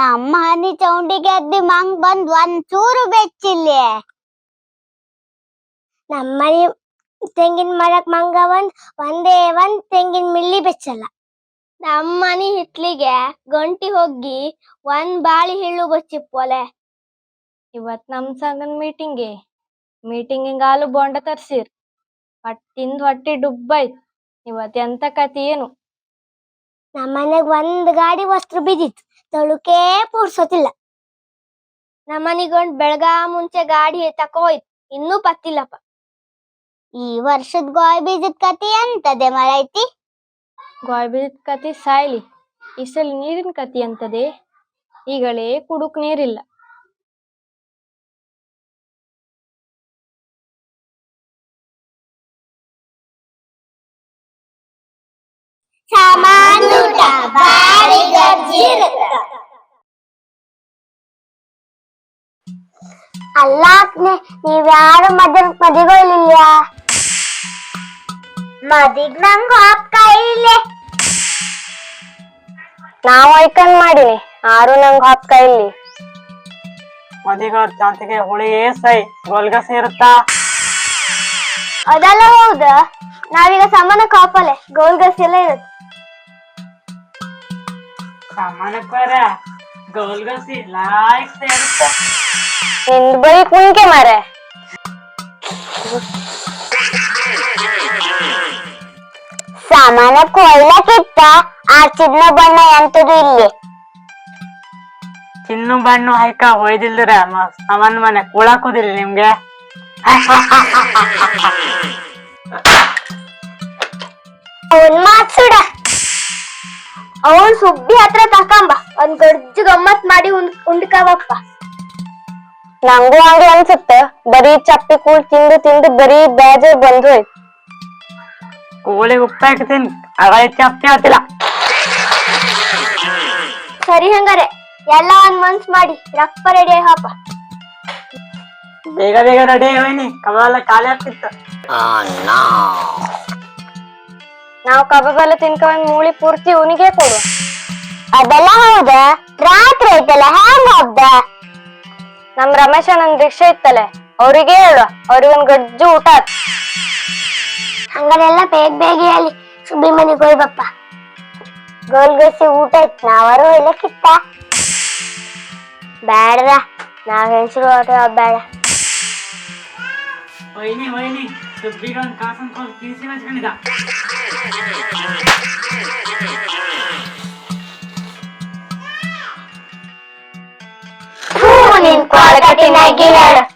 ನಮ್ಮ ಹನಿ ಚೌಂಡಿಗೆ ಅದ್ದಿ ಮಂಗ್ ಬಂದ್ ಒಂದ್ ಚೂರು ಬೆಚ್ಚಿಲ್ಲಿ. ನಮ್ಮನೆ ತೆಂಗಿನ ಮರಕ್ ಮಂಗ ಒಂದ್ ಒಂದೇ ಒಂದ್ ತೆಂಗಿನ ಮಿಲ್ಲಿ ಬೆಚ್ಚಲ್ಲ. ನಮ್ಮನಿ ಹಿತ್ಲಿಗೆ ಗಂಟಿ ಹೋಗಿ ಒಂದ್ ಬಾಳಿ ಹಿಳ್ಳು ಬಚ್ಚಿಪ್ಪೋಲೆ ಇವತ್ ನಮ್ ಸಂಗನ್ ಮೀಟಿಂಗ್ ಮೀಟಿಂಗ್ ಹಾಲು ಬೋಂಡ ತರ್ಸಿರ್. ಹೊಟ್ಟಿಂದ್ ಹೊಟ್ಟಿ ಡುಬ್ಬೈತ್. ಇವತ್ ಎಂತ ಕತಿ ಏನು? ನಮ್ಮನೆಗ್ ಒಂದ್ ಗಾಡಿ ವಸ್ತ್ರ ಬಿದ್ದಿತ್ತು. ತೊಳುಕೇ ಪೂರ್ಸೋತಿಲ್ಲ. ನಮ್ಮನಿಗೊಂದ್ ಬೆಳಗಾ ಮುಂಚೆ ಗಾಡಿ ತಕೋಯ್ತು. ಇನ್ನೂ ಪತ್ತಿಲ್ಲಪ್ಪ. ಈ ವರ್ಷದ ಗೋಯ್ ಬೀಜದ ಕತಿ ಅಂತದೆ ಮರೈತಿ? ಗೋಯ್ ಬೀಜದ ಕತಿ ಸಾಯ್ಲಿ. ಈ ಸಲ ನೀರಿನ ಕತಿ ಅಂತದೆ ಈಗಳೇ ಕುಡುಕ್ ನೀರಿಲ್ಲ. ಸಾಮಾನ್ಯೂಟ ಬಾರಿ ಗರ್ಜಿರುತ್ತ ಅಲ್ಲ ನೀವ್ಯಾರು ಮದ್ಯ ಮದಿಗೊಳ್ಳಿಲ್ಲ ಮದಿಗ್ ನಂಗ್ ಹಾಪ್ಕ ಇಲ್ಲೇ. ನಾವ್ ಐಕನ್ ಮಾಡಿನಿ ಆರು ನಂಗ್ ಹಾಪ್ಕ ಇಲ್ಲಿ. ಮದಿಗೋರ್ ಚಾಂತಿಗೆ ಹುಳಿ ಸೈ ಗೊಲ್ಗ ಸೇರುತ್ತ? ಅದೆಲ್ಲ ಹೌದ? ನಾವೀಗ ಸಮಾನ ಕಾಪಲೆ ಗೋಲ್ಗಸ್ ಎಲ್ಲ ಇರುತ್ತೆ. ಸಾಮಾನ್ಯಕ್ಕರ ಗೋಲ್ಗಸಿ ಲಾಯ್ಕ್ ಸೇರುತ್ತ. ನಿಂದ್ ಕುಂಕೆ ಮಾರೆ. ಸಾಮಾನ ಕೊಯ್ಲಕ್ಕಿತ್ತ ಆ ಚಿನ್ನ ಬಣ್ಣ ಎಂತದು ಇಲ್ಲಿ? ಚಿನ್ನು ಬಣ್ಣು ಹೈಕ ಹೊಯ್ದಿಲ್ದ್ರ ಸಾಮಾನ್ ಮನೆ ಕುಳಾಕೋದಿಲ್ಲ ನಿಮ್ಗೆ. ಮಾತ್ ಅವನ್ ಸುಬ್ಬಿ ಹತ್ರ ತಕಂಬ ಒಂದ್ ಗಡ್ಜು ಗಮ್ಮತ್ ಮಾಡಿ ಉಂಡ್ ಉಂಡ್ಕವಪ್ಪ. ನಂಗೂ ಹಂಗೆ ಅನ್ಸುತ್ತೆ. ಬರೀ ಚಪ್ಪಿ ಕೂಳ್ ತಿಂದು ತಿಂದು ಬರೀ ಬೇಜಾರ್ ಬಂದು ಹೋಯ್ತು ಕೋಳಿಗೆ ಉಪ್ಪ ಹಾಕ್ತೀನಿ. ಅವ ಚಪ್ಪಿ ಆತಿಲ್ಲ ಸರಿ ಹಂಗಾರೆ. ಎಲ್ಲ ಒಂದ್ ಮನ್ಸ್ ಮಾಡಿ. ರಪ್ಪ ರೆಡಿ ಹಾಪ ಬೇಗ ಬೇಗ ರೆಡಿ ಹೋಯ್ನಿ. ಕಮಲ ಖಾಲಿ ಆಗ್ತಿತ್ತು. ನಾವ್ ಕಬಾಬ್ ಎಲ್ಲ ತಿನ್ಕೊಂಡ್ ಮೂಳಿ ಪೂರ್ತಿ ಉನಿಗೆ ಕೊಡು. ಅದೆಲ್ಲ ಹೌದ? ರಾತ್ರಿ ಐತಲ್ಲ ಹ್ಯಾಂಗ ಹಬ್ಬ ನಮ್ ರಮೇಶ್ ಅಣ್ಣನ್ ರಿಕ್ಷೆ ಇತ್ತಲ್ಲೇ ಅವ್ರಿಗೆ ಹೇಳು ಅವ್ರಿಗೊಂದ್ ಗಜ್ಜು ಊಟ ಹಂಗನೆಲ್ಲ ಬೇಗ ಬೇಗ ಹೇಳಿ ಸುಬ್ಬಿ ಮನೆಗೆ ಗೋಲ್ ಗಸಿ ಊಟ ಇತ್ತು ನಾವರು ಎಲ್ಲ ಕಿತ್ತ ಬೇಡದ ನಾವ್ ಹೆಂಗಸರು ಹೊಟ್ಟೆ The big and Carson called PC match Canada. Moon in Kolkata Nagilar.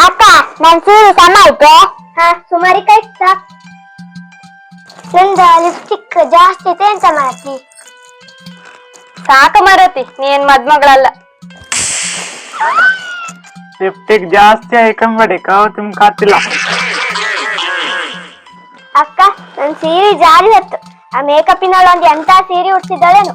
ಅಕ್ಕ ನನ್ ಸೀರೆ ಸಮ ಹಾ ಸುಮಾರಿ ಕೈತ ನಿಂದ ಲಿಪ್ಸ್ಟಿಕ್ ಜಾಸ್ತಿ ಐತೆ ಅಂತ ಮಾಡತಿ ಸಾಕು ಮಾರತಿ ನೀನ್ ಮದ್ಮಗಳಲ್ಲ ಲಿಪ್ಟಿಕ್ ಜಾಸ್ತಿ ಹಾಕೊಂಬೇಡಿ ಕಾವು ತುಂಬ್ಕಾತಿಲ್ಲ ಅಕ್ಕ ನನ್ ಸೀರೆ ಜಾರಿ ಹೊತ್ತು ಆ ಮೇಕಪ್ ಒಂದ್ ಎಂತ ಸೀರೆ ಉಡ್ಸಿದ್ದಾಳೇನು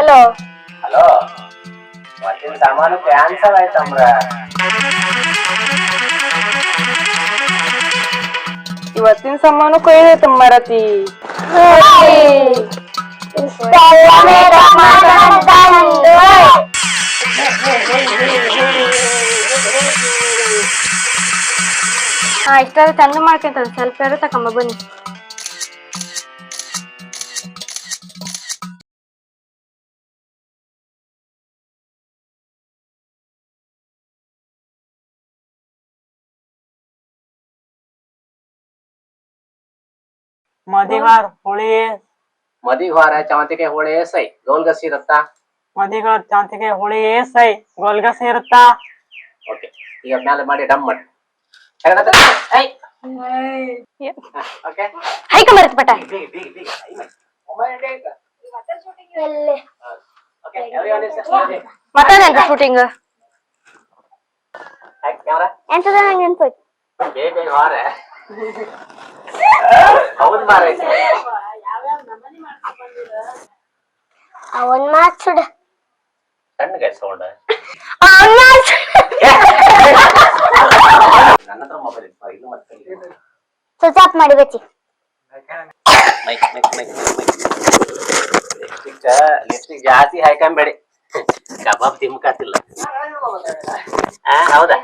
ಕತ್ ಹಲೋ ಹಲೋ ಮತ್ತಿನ ಸಾಮಾನು ಕ್ಯಾನ್ಸಲ್ ಆಯ್ತಮ್ರ ಇವತ್ತಿನ ಸಮಾನು ಕೊಯ್ದೈತೆ ಮರತಿ ಹಾ ಇಷ್ಟಾದ್ರೆ ಚಂದ ಮಾಡ್ಕೊಂತದ ಸ್ವಲ್ಪ ಯಾರು ತಕೊಂಬ ಬನ್ನಿ ಮದಿಗಾರ್ ಹುಳಿ. ಮದಿಘಾರ ಚಾವಂತಿಗೆ ಹೋಳಿ ಸೈ ಗೋಲ್ಗಸಿ ಇರುತ್ತಾ? ಮದಿಗಾರ್ ಚಾಂತಿಗೆ ಹುಳಿ ಸೈ ಗೋಲ್ಗಸಿ ಇರುತ್ತಾ? ಓಕೆ ಈಗ ಮ್ಯಾಲೆ ಮಾಡಿ ಡಮ್ ಮಾಡಿ. I okay? ಹೈಕ ಮರತ್ ಪಟ. ಬೀಗ ಬೀಗ ಬೀಗ. ಐ ಮಾಡಿ. ಒಂಬೈ ಬೇಗ. Okay, everyone is ready. ಮತ್ತದೆಂತ ಶೂಟಿಂಗ್ Act camera. ಎಂತದ ನಂಗೆ ನೆನ್ಪೋಯ್ತು ಬೇಗ ಬೇಗ ಹಾರ. ಹೌದ್ ಮಾರೈತೆ ಅವನ್ ಮಾತ್ ಸುಡ. ಸಣ್ಣಗೆ ಸೌಂಡ್ ಅವನ್ ಮಾತ್ ನನ್ನ ಹತ್ರ ಮೊಬೈಲ್ ಇತ್ತು ಇನ್ನು ಮತ್ತೆ ಸ್ವಿಚ್ ಆಫ್ ಮಾಡಿ ಬಚ್ಚಿ. Mic mic mic mic lipstick lipstick ಜಾಸ್ತಿ ಹಾಕೊಂಬೇಡಿ ಕಬಾಬ್ ತಿಮ್ಕಾತಿಲ್ಲ ನಿಮ್ಮ ಹೌದಾ